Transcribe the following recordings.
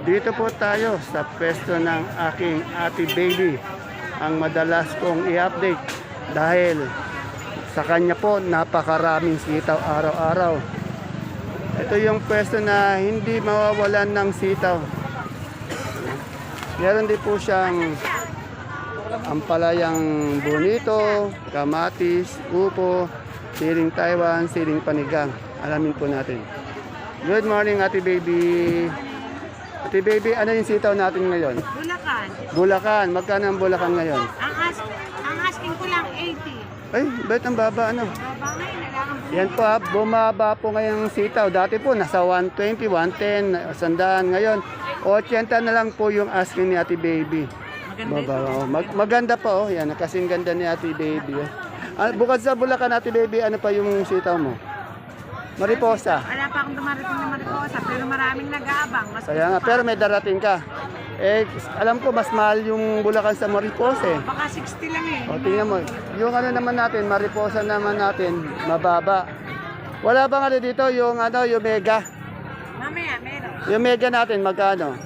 Dito po tayo sa pwesto ng aking ate baby ang madalas kong i-update dahil sa kanya po napakaraming sitaw araw-araw. Ito yung pwesto na hindi mawawalan ng sitaw. Meron din po siyang ampalayang bonito, kamatis, upo, siling Taiwan, siling panigang. Alamin po natin. Good morning, Ate Baby. Ate Baby, ano yung sitaw natin ngayon? Bulacan. Bulacan. Magkano ang Bulacan ngayon? Ang, ask, ang asking ko lang 80. Ay, ba't ang baba ano? Baba ngayon, bumili. Yan po, ah, bumaba po ngayong sitaw. Dati po, nasa 120, 110, sandaan. Ngayon, 80 na lang po yung asking ni Ate Baby. Maganda oh. Mag- maganda pa oh. Yan, kasing ganda ni Ate Baby. Oh. Ah, bukod sa Bulacan, Ate Baby, ano pa yung sitaw mo? Mariposa. Wala pa akong dumarating na mariposa, pero maraming nag-aabang. Mas Kaya nga, pero may darating ka. Eh, alam ko, mas mahal yung Bulacan sa Mariposa eh. Baka 60 lang eh. O, tingnan mo. Yung ano naman natin, Mariposa naman natin, mababa. Wala bang ano dito, yung ano, yung mega? Mamaya, meron. Yung mega natin, magkano?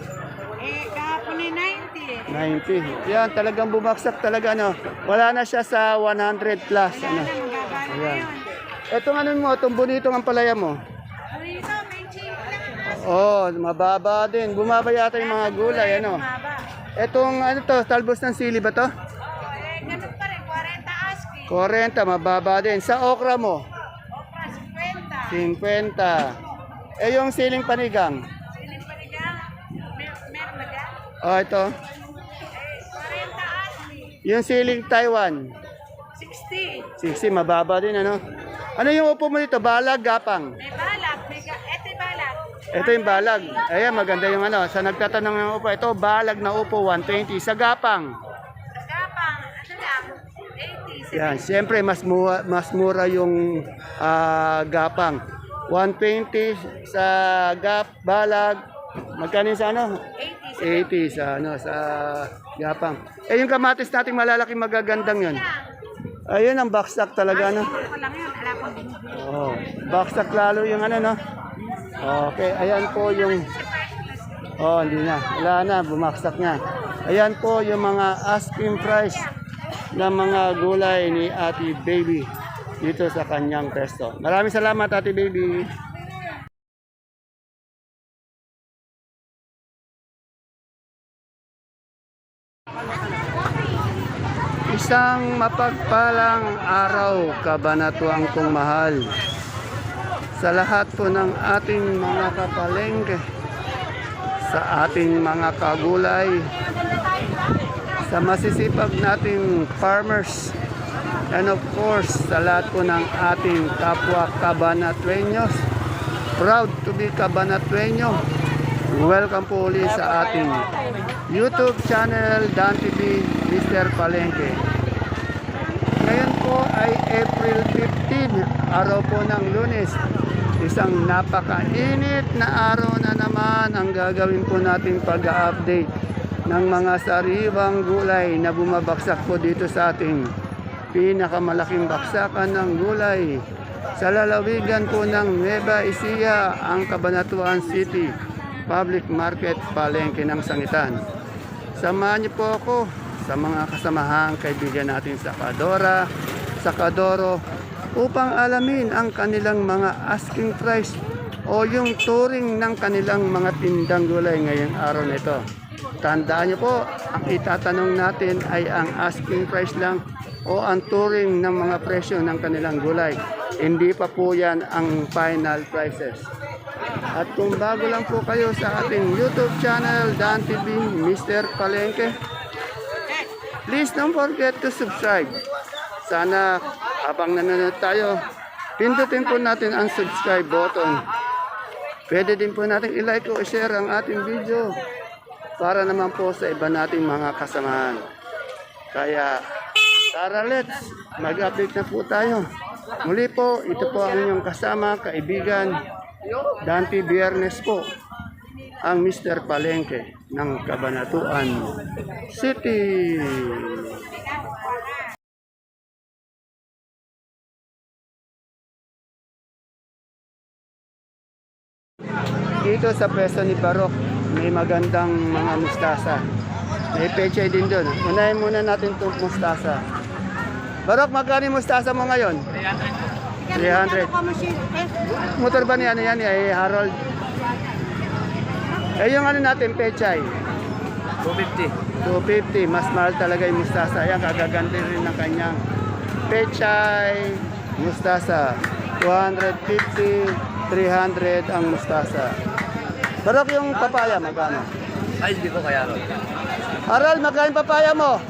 Eh, kahapon ay 90 eh. 90. Yan, talagang bumaksak talaga, ano. Wala na siya sa 100 plus, Wala ano. na, magaba na Ayan. Etong ano mo, itong bonito ang palaya mo. Dito, may lang. Oh, mababa din. Bumaba yata yung mga gulay, ano. Etong ano to, talbos ng sili ba to? Oo, eh, ganun pa rin. 40 asking. 40, mababa din. Sa okra mo, Okra, 50. 50. Eh yung siling panigang. Siling panigang. Mer meron ba dyan? Oh, ito. Eh, 40 asking. Yung siling Taiwan. 60. 60, mababa din, ano. Ano yung upo mo dito? Balag, gapang. May balag. May ga- Ito yung balag. Ito yung balag. Ayan, maganda yung ano. Sa nagtatanong ng upo, ito, balag na upo, 120. Sa gapang. Gapang, ano lang, 80. Yan, siyempre mas mura, mas mura yung ah, gapang. 120 sa gap, balag. Magkano sa ano? 80. 80 sa ano sa gapang. Eh yung kamatis nating malalaki magagandang yun. Ayun ang baksak talaga no. Ako lang yun, wala pang binibili. Oh, baksak lalo yung ano no. Okay, ayan po yung Oh, hindi na. Wala na, bumaksak na. Ayan po yung mga asking price ng mga gulay ni Ate Baby dito sa kanyang pesto. Maraming salamat Ate Baby. Isang mapagpalang araw, kabanatuang kong mahal. Sa lahat po ng ating mga kapalengke, sa ating mga kagulay, sa masisipag nating farmers, and of course, sa lahat po ng ating kapwa kabanatuenyos, proud to be kabanatuenyo. Welcome po ulit sa ating YouTube channel Dan TV Mr. Palengke. Ngayon po ay April 15, araw po ng lunes. Isang napakainit na araw na naman ang gagawin po nating pag-update ng mga sariwang gulay na bumabaksak po dito sa ating pinakamalaking baksakan ng gulay. Sa lalawigan po ng Nueva Ecija, ang Cabanatuan City Public Market Palengke ng Sangitan. Samahan niyo po ako sa mga kasamahang kaibigan natin sa Kadora, sa Kadoro, upang alamin ang kanilang mga asking price o yung touring ng kanilang mga tindang gulay ngayong araw na ito. Tandaan niyo po, ang itatanong natin ay ang asking price lang o ang touring ng mga presyo ng kanilang gulay. Hindi pa po yan ang final prices. At kung bago lang po kayo sa ating YouTube channel, Dan TV, Mr. Palengke, please don't forget to subscribe. Sana habang nanonood tayo, pindutin po natin ang subscribe button. Pwede din po natin i-like o i-share ang ating video para naman po sa iba nating mga kasamahan. Kaya, tara let's, mag-update na po tayo. Muli po, ito po ang inyong kasama, kaibigan, Dante Biernes po, ang Mr. Palengke ng Cabanatuan City. Dito sa pwesto ni Barok, may magandang mga mustasa. May pechay din doon. Unahin muna natin itong mustasa. Barok, magkano yung mustasa mo ngayon? 300. Motor ba ni ano yan? Eh, Harold. Eh, yung ano natin, pechay. 250. 250. Mas mahal talaga yung mustasa. Ayan, kagaganti rin ng kanyang pechay mustasa. 250, 300 ang mustasa. Barok yung papaya, magkano? Ay, hindi ko kaya ron. Harold, magkano yung papaya mo?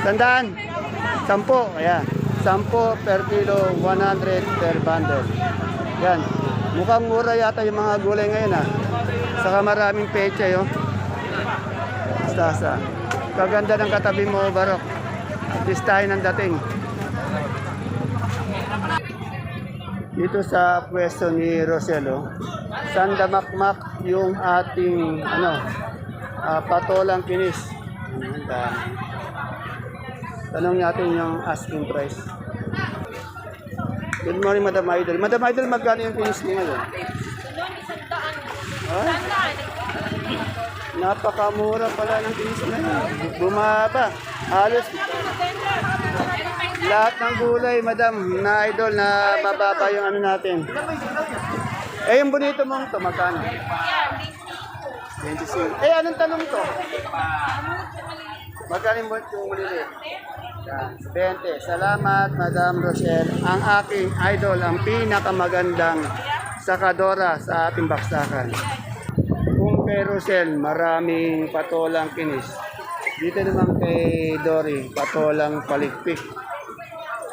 Tandaan. Sampo. Ayan. Sampo per kilo, 100 per bundle. Yan. Mukhang mura yata yung mga gulay ngayon ah. Saka maraming pecha yun. Stasa. Kaganda ng katabi mo, Barok. At least tayo ng dating. Dito sa pwesto ni Roselo, sandamakmak yung ating ano, ah, patolang kinis. Dami. Tanong natin yung asking price. Good morning, Madam Idol. Madam Idol, magkano yung kinis mo ngayon? Ah? Napakamura pala ng kinis na yun. Bumaba. Halos lahat ng gulay, Madam, na idol, na mababa yung ano natin. Eh, yung bonito mong to, magkano? 25. Eh, anong tanong to? Magkano yung bonito yung maliliit? Yan, 20. Salamat, Madam Rochelle. Ang aking idol, ang pinakamagandang sakadora sa ating baksakan. Kung kay Rochelle, maraming patolang kinis. Dito naman kay Dory, patolang paligpik.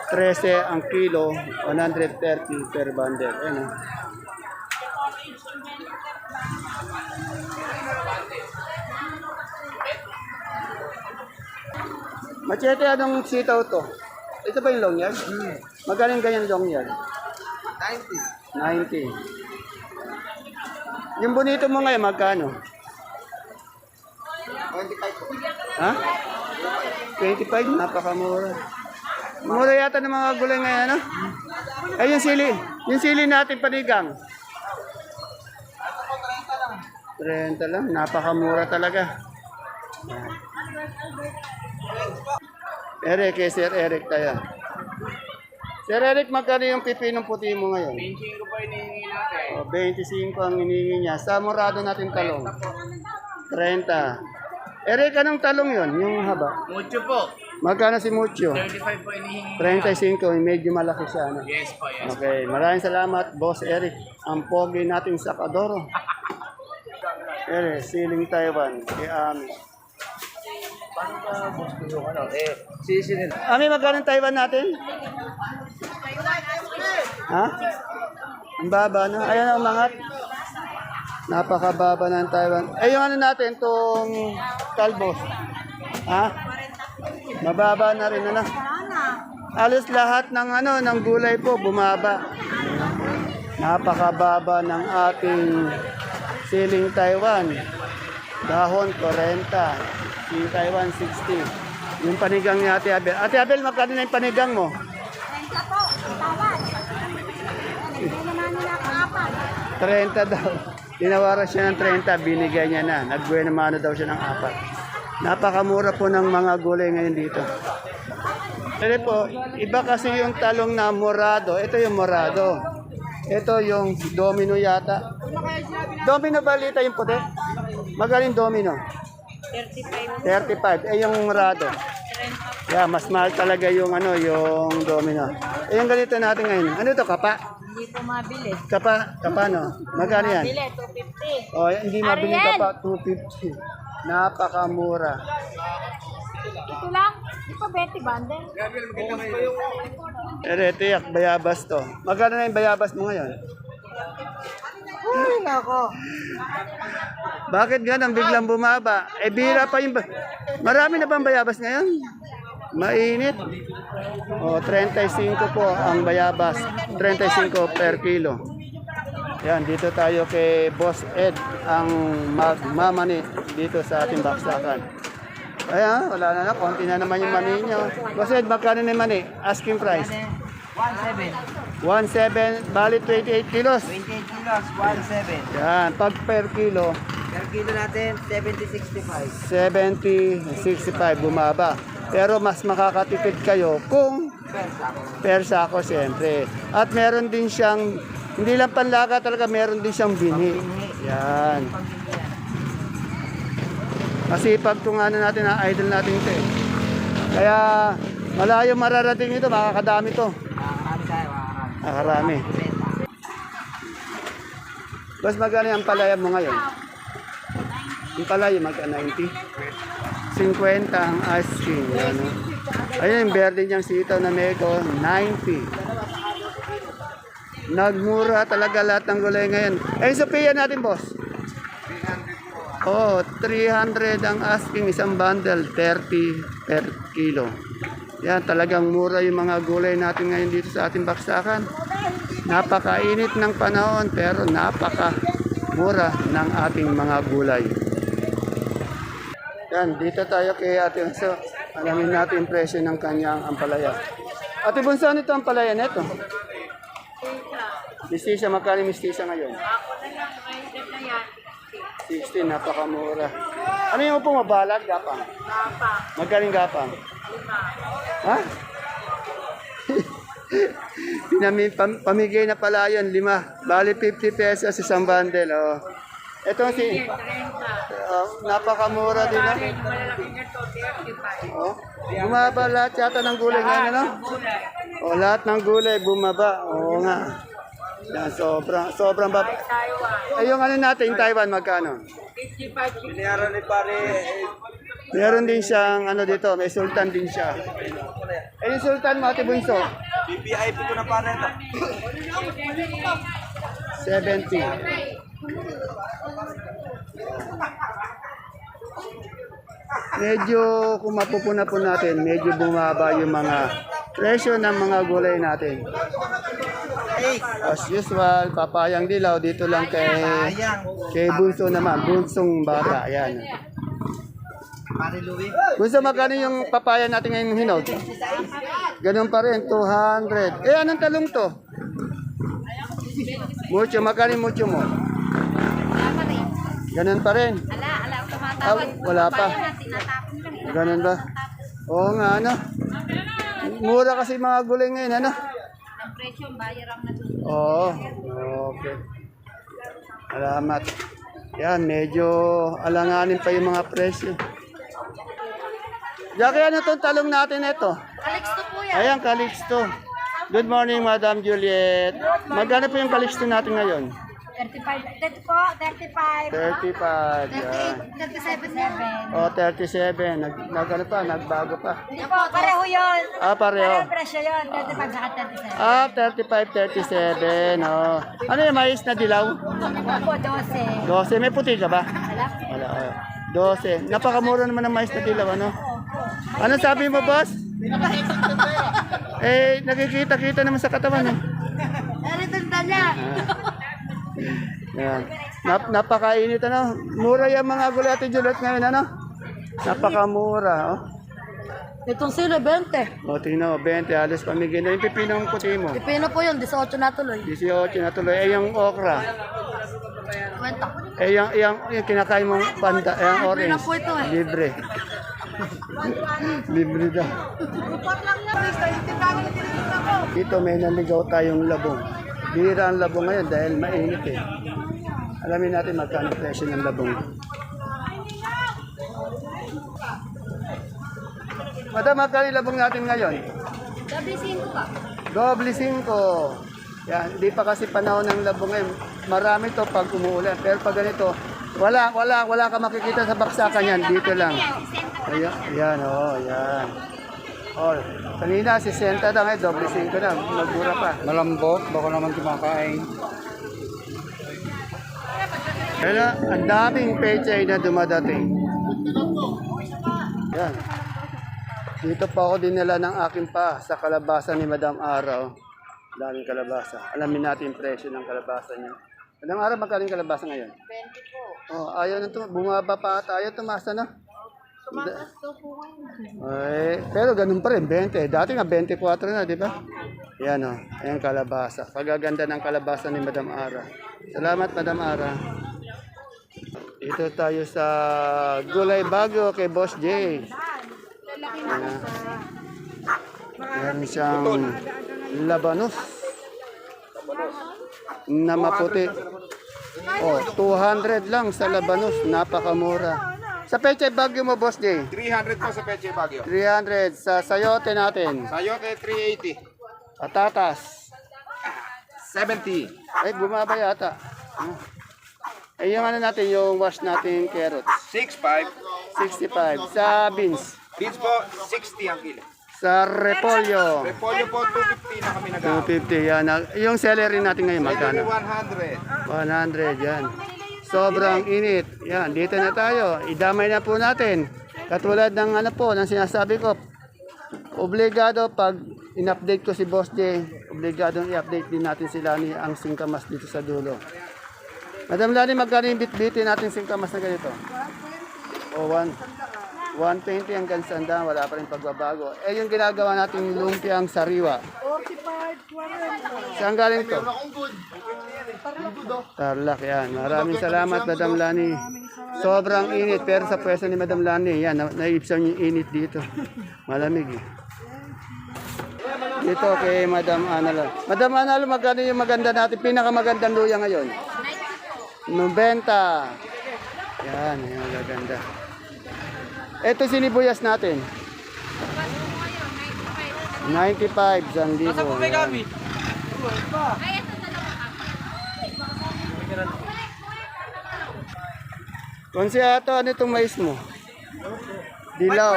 13 ang kilo, 130 per bundle. Ayan, oh. Machete, anong sitaw to? Ito ba yung long yard? Hmm. Magaling ganyan long yard? 90. 90. Yung bonito mo ngayon, magkano? 25. Ha? 25? Napakamura. Mura yata ng mga gulay ngayon, ano? Ay, yung sili. Yung sili natin panigang. 30 lang. Napakamura talaga. Eric, kay Sir Eric tayo. Sir Eric, magkano yung pipinong puti mo ngayon? 25 po hinihingi natin. O, 25 ang hinihingi niya. Sa murado natin talong. 30. Eric, anong talong yon? Yung haba. Mucho po. Magkano si Mucho? 35 po hinihingi. 35, medyo malaki siya. Ano? Yes po, yes. Okay, maraming salamat, Boss Eric. Ang pogi nating sakadoro. Eric, Siling Taiwan, kay Ami. Ano? Eh, sisinil. Ami, magkano ang Taiwan natin? Ha? Ang baba na. Ayan ang umangat. Napakababa ng Taiwan. Eh, yung ano natin, itong kalbos. Ha? Mababa na rin, ano? Halos lahat ng ano, ng gulay po bumaba. Napakababa ng ating siling Taiwan. Dahon 40. Siling Taiwan 60. Yung panigang ni Ate Abel. Ate Abel, magkano na yung panigang mo? 30 daw. Tinawaran siya ng 30, binigay niya na. Nagbuena mano daw siya ng apat. Napakamura po ng mga gulay ngayon dito. Pero po, iba kasi yung talong na morado. Ito yung morado. Ito yung domino yata. Domino balita yung puti? Magaling domino. 35. 35. Eh yung morado. Yeah, mas mahal talaga yung ano, yung domino. Eh yung ganito natin ngayon. Ano to kapa? Hindi po mabili. Kapa, kapa no? Magkano yan? Bili, 250. Oh, hindi mabili ka pa 250. Napakamura. Ito lang. Di pa 20 bundle. Pero ito yak, bayabas to. Magkano na yung bayabas mo ngayon? Ay, nako. Bakit ganun biglang bumaba? Eh, bira pa yung... ba- Marami na bang bayabas ngayon? Mainit. O, 35 po ang bayabas. 35 per kilo. Yan, dito tayo kay Boss Ed, ang magmamani dito sa ating baksakan. Ayan, wala na na, konti na naman yung mani nyo. Boss Ed, magkano na yung mani? Asking price. 1.7. 1.7, bali 28 kilos. 28 kilos, 1.7. Yan, pag per kilo, Per kilo natin, 70.65. 70, 65, bumaba. Pero mas makakatipid kayo kung Pesa ako. per sako siyempre. At meron din siyang, hindi lang panlaga talaga, meron din siyang binhi. Yan. Masipag itong ano natin, na idol natin ito eh. Kaya malayo mararating ito, makakadami to. Makakarami tayo, makakarami. Bas magkano yung palaya mo ngayon? Yung palaya magka 90? 50 ang asking. Yan, no? Ayun yung verde niyang sitaw na mego, 90. Nagmura talaga lahat ng gulay ngayon. Eh, Sophia natin, boss. Oh, 300 ang asking isang bundle, 30 per kilo. Yan, talagang mura yung mga gulay natin ngayon dito sa ating baksakan. Napakainit ng panahon pero napaka mura ng ating mga gulay. Yan, dito tayo kay Ate Bunso. Alamin natin presyo ng kanyang ampalaya. Ate Bunso, ano ito ampalaya neto? Mistisa, magkano mistisa ngayon? 16, napakamura. Ano yung upo mabalag, gapang? Magkano yung gapang? Ha? Pinami, pam, pamigay na pala yun, lima. Bali 50 pesos isang bundle. Oh. Ito si... Oh, napakamura din. Oh. Oh. Bumaba lahat yata ng gulay ngayon, ano? Oh, lahat ng gulay bumaba. Oo nga. Yan, sobrang, sobrang baba. Eh, yung ano natin, Taiwan, magkano? Binayaran ni pare, Meron din siyang, ano dito, may sultan din siya. Eh, yung sultan mo, Ate Bunso? BPIP ko na pare ito. 70. Medyo kung mapupuna po natin, medyo bumaba yung mga presyo ng mga gulay natin. As usual, papayang dilaw dito lang kay kay Bunso naman, Bunsong bata. Ayan. Bunso, magkano yung papaya natin ngayon hinog? Ganun pa rin, 200. Eh, anong talong to? Mucho, magkano yung mucho mo? Ganun pa rin. Ala, ala, Ah, wala pa. Ganun ba? Oo nga, ano? Mura kasi mga gulay ngayon, ano? Ang presyo, bayarang na doon. Oo. Okay. Salamat. Yan, medyo alanganin pa yung mga presyo. Jackie, ano itong talong natin ito? Alex to po yan. Ayan, Calixto. Good morning, Madam Juliet. Magkano po yung Calixto natin ngayon? 35. Dito po, 35. 35. Yan. 37 7. O, 37. Nag, nag, ano pa, nagbago pa. Hindi po, pareho yun. Ah, pareho. presyo yun, 35 saka 37. Ah, 35, 37. Oh. Ano yung mais na dilaw? Opo, 12. 12. May puti ka ba? Wala. Wala. oh. 12. Napakamura naman ng mais na dilaw, ano? Ano sabi mo, boss? eh, nakikita-kita naman sa katawan, eh. Yan. Nap napakainit ano. Mura yung mga gulay Ate Juliet ngayon ano. Napakamura. Oh. Itong silo, 20. O tingnan mo, 20 alas pamigay na yung pipinong puti mo. Pipino po yun, 18 na tuloy. 18 na tuloy. Eh yung okra. Kwenta. Eh yung, yung, yung kinakain mong panda, eh yung orange. na po ito, eh. Libre. Libre daw. Dito may naligaw tayong labong. Bira ang labong ngayon dahil mainit eh. Alamin natin magkano presyo ng labong. Madam, magkano yung labong natin ngayon? Gabi 5 pa. Doble 5. Yan, hindi pa kasi panahon ng labong ngayon. Marami to pag umuulan. Pero pag ganito, wala, wala, wala ka makikita sa baksakan yan. Dito lang. Ayan, ayan, oh, ayan. Oh, kanina, 60 na ngayon, doble 5 na. Magmura pa. Malambot, baka naman kumakain. Kaya ang daming pechay na dumadating. Yan. Dito pa ako dinala ng aking pa sa kalabasa ni Madam Araw. Daming kalabasa. Alamin natin yung presyo ng kalabasa niya. Madam Araw, magkano yung kalabasa ngayon? 20 po. Oh, ayaw na ito. Bumaba pa ata. Ayaw tumasa na. Tumakas po ngayon. Ay, pero ganun pa rin, 20. Dati nga 24 na, di ba? Yan o, ayan kalabasa. Pagaganda ng kalabasa ni Madam Ara. Salamat, Madam Ara. Dito tayo sa Gulay Bago kay Boss J. Ayan. Meron siyang labanos na maputi. Oh, 200 lang sa labanos, napakamura. Sa Peche Bagyo mo, Boss J. 300 po sa Peche Baguio. 300 sa sayote natin. Sayote 380. Patatas. 70. Ay, bumaba yata. Ah. Ay, yung ano natin, yung wash natin carrots. 65. 65. Sa beans. Beans po 60 ang kilo. Sa repolyo. Repolyo po 250 na kami nag 250. Yan. Yung celery natin ngayon, magkano? 100. 100. Yan. Sobrang init. Yan. Dito na tayo. Idamay na po natin. Katulad ng ano po, ng sinasabi ko, obligado pag in-update ko si Boss J, obligado i-update din natin sila ni ang singkamas dito sa dulo. Madam Lani, magkano yung bit-bitin natin singkamas na ganito? O, one, 120 hanggang sandaan, wala pa rin pagbabago. Eh, yung ginagawa nating lumpiang sariwa. Saan galing to? Tarlac, yan. Maraming salamat, Madam Lani. Sobrang init, pero sa pwesto ni Madam Lani, yan, na naibsan yung init dito. Malamig eh. Dito kay Madam Analo. Madam Analo, magkano yung maganda natin, pinakamagandang luya ngayon? 90. Yan, yung magaganda. Ito sinibuyas natin. 95, 1,000. Yan. Konsiato, ano itong mais mo? Dilaw.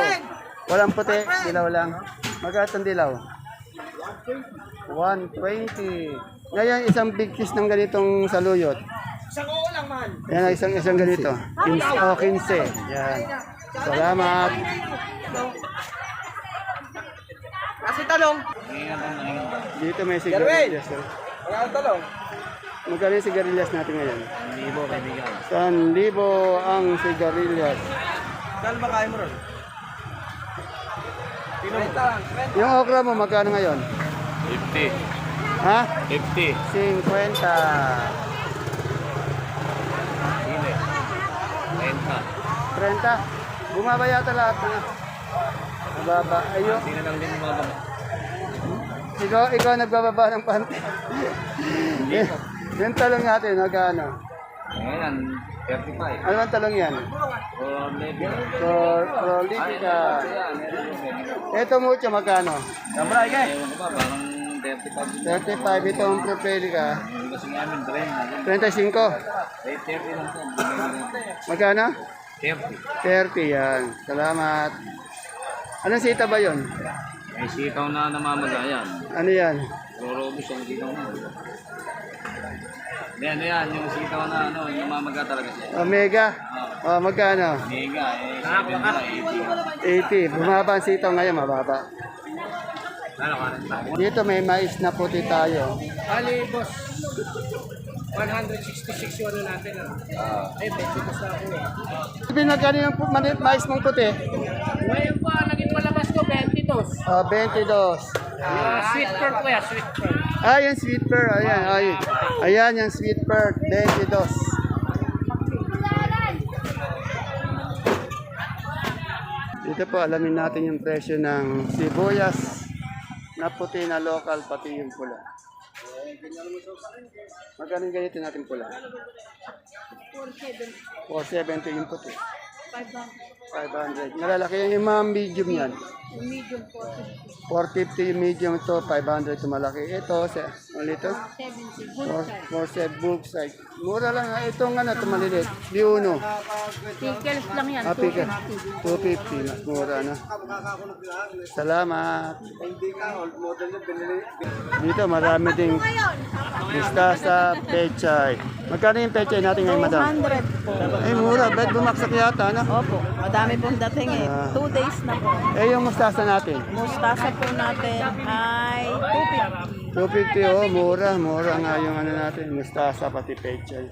Walang puti, dilaw lang. Magkano itong dilaw? 120. Ngayon, isang big kiss ng ganitong saluyot. Isang oo lang, man. Yan, isang isang ganito. 15, oh, 15. Yan. Salamat. Kasi talong. Dito may sigarilyas. oh. Wala ang talong. Magkano yung sigarilyas natin ngayon? Libo kaibigan. 1,000 ang sigarilyas. Saan ba kain mo ron? Pinunta. Yung okra mo, magkano ngayon? 50. Ha? 50. 50. 30. 30. Bumaba yata lahat na. Mababa. Ayun. Hindi na lang din mga Ikaw, ikaw nagbababa ng panty. yung talong natin, magkano? Ngayon, 35. Ano ang talong yan? For prolifica. Ito mucho, magkano? Ko ba, parang 35. 35 itong prolifica. Hindi kasi namin, 30. 35. Eh, 30 lang po. Magkano? 30. 30 yan. Salamat. Anong sita ba yon? May sitaw na namamagayan. Ano yan? Rorobis ang sitaw na. Hindi, ano yan, yung sitaw na ano, yung mamaga talaga siya. Omega? Oh, magkano? Mega, eh, 70 80. Bumaba ang sitaw ngayon, mababa. Ano? Dito may mais na puti tayo. Ali, boss. 166 yung ano natin. Ano? Ay, 20 pa sa ako eh. Binagano yung pu- mani- mais mong puti? Ngayon po, naging palabas ko, 22. Oh, 22. Ah, sweet pearl po yan, sweet pearl. Ah, yung sweet pearl. Ayan, ayan. Ayan yung sweet pearl. 22. Dito po, alamin natin yung presyo ng sibuyas na puti na local, pati yung pula. Magkano yung ganito natin pula? 470 yung puti. 500. Malalaki yan yung mga medium yan. Yung medium po, 450 yung medium ito, 500 yung malaki. Ito, sa, ano ito? 70. More, more set bulk size. Mura lang ha. Itong ano, ito maliliit. Di uno. Pickles lang yan, Ah, pika. 250. Mas mura na. Salamat. Dito marami ding lista sa pechay. Magkano yung pechay natin ngayon, madam? 100 po. Ay, mura. Bet bumaksak yata, ano? Opo, madami pong dating eh. Ah. Two days na po. Eh, yung mustasa natin. Mustasa po natin ay 250. 250, oh, mura. Mura nga yung ano natin. Mustasa, pati pechay.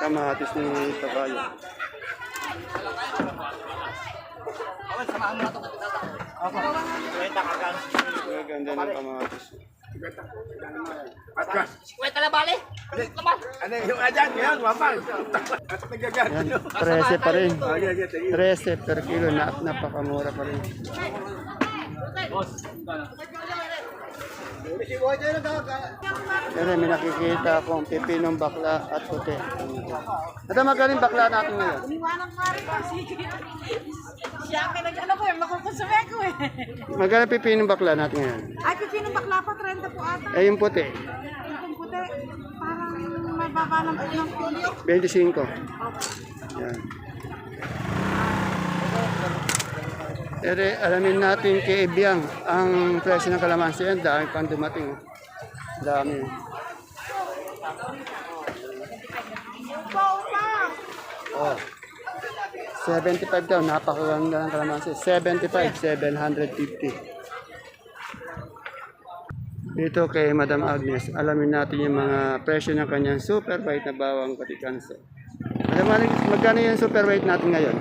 kamatis ni Tokayo. Maganda ng kamatis. Ano yung adyan? Yan, nagagat. Yan, 13 pa rin. 13 per kilo, na, napakamura pa rin. Pero may nakikita akong pipinong bakla at puti. Ito magaling bakla natin ngayon. Iwanan ka rin kasi. Siya ang pinag-ano ko eh, makukonsume ko eh. Magaling pipinong bakla natin ngayon. Ay, pipinong bakla pa, 30 po ata. Eh yung puti, Yung puti, mababa ng ng puno. 25. Yan. Pero alamin natin kay Ibiang ang presyo ng kalamansi. Yan, dami pang dumating. oh. Dami. Oh. 75 daw, napakaganda ng kalamansi. 75, 750. Dito kay Madam Agnes, alamin natin yung mga presyo ng kanyang super white na bawang katikanso. Madam Agnes, magkano yung super white natin ngayon?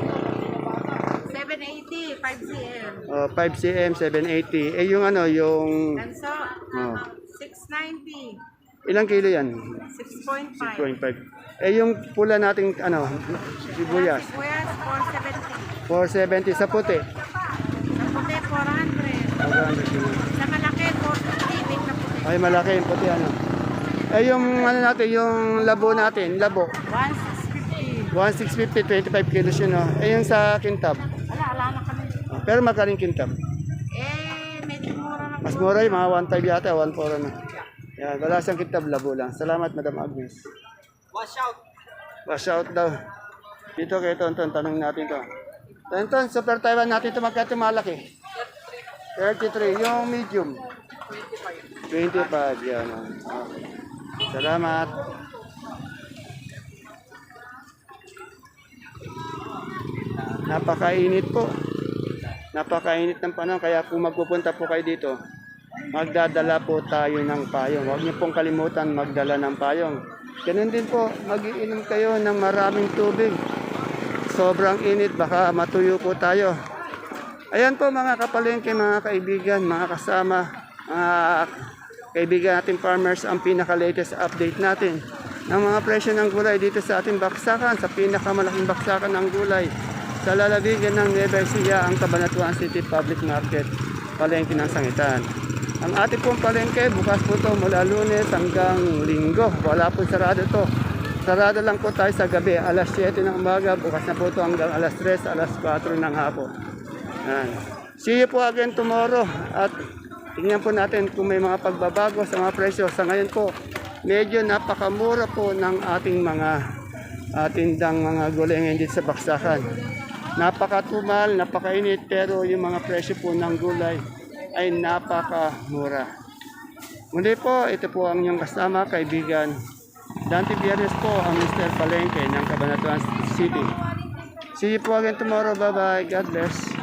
780, 5 cm. Oh, 5 cm, 780. Eh yung ano, yung Ganso, oh, 690, ilang kilo yan? 6.5. 0.5. Eh yung pula nating ano, sibuyas, Sibuyas, 470. 470 sa puti. Sa puti, 400. Magkano kilo? Sa malaki, 450. Big na puti. Ay malaki yung puti ano. Eh yung ano natin, yung labo natin, labo. 1650. 1650, 25 kilos yun, no? Eh, yung sa kintab. Wala, wala na kami. Oh, Pero magkano yung kintab? Eh, medyo mura na Mas mura yung mga 1.5 yata, 1.4 na. Yan, wala siyang kintab, labo lang. Salamat, Madam Agnes. Wash out. Wash out daw. Dito kay Tonton, tanong natin to. Tonton, super Taiwan natin ito magkano malaki? 33. Yung medium? 25. 25, yan. Okay. Salamat. Napakainit po. Napakainit ng panahon. Kaya kung magpupunta po kayo dito, magdadala po tayo ng payong. Huwag niyo pong kalimutan magdala ng payong. Ganun din po, magiinom kayo ng maraming tubig. Sobrang init, baka matuyo po tayo. Ayan po mga kapalengke, mga kaibigan, mga kasama, mga kaibigan natin farmers, ang pinaka-latest update natin ng mga presyo ng gulay dito sa ating baksakan, sa pinakamalaking baksakan ng gulay sa lalawigan ng Nueva Ecija, ang Cabanatuan City Public Market, palengke ng Sangitan. Ang ating pong palengke, bukas po to mula lunes hanggang linggo. Wala po sarado to. Sarado lang po tayo sa gabi, alas 7 ng umaga, bukas na po to hanggang alas 3, alas 4 ng hapon. Yan. See you po again tomorrow at tingnan po natin kung may mga pagbabago sa mga presyo. Sa ngayon po, medyo napakamura po ng ating mga uh, tindang mga gulay dito sa Baksakan. Napakatumal, napakainit pero yung mga presyo po ng gulay ay napakamura. Muli po, ito po ang inyong kasama, kaibigan. Dante Biernes po ang Mr. Palengke ng Cabanatuan City. See you po again tomorrow. Bye-bye. God bless.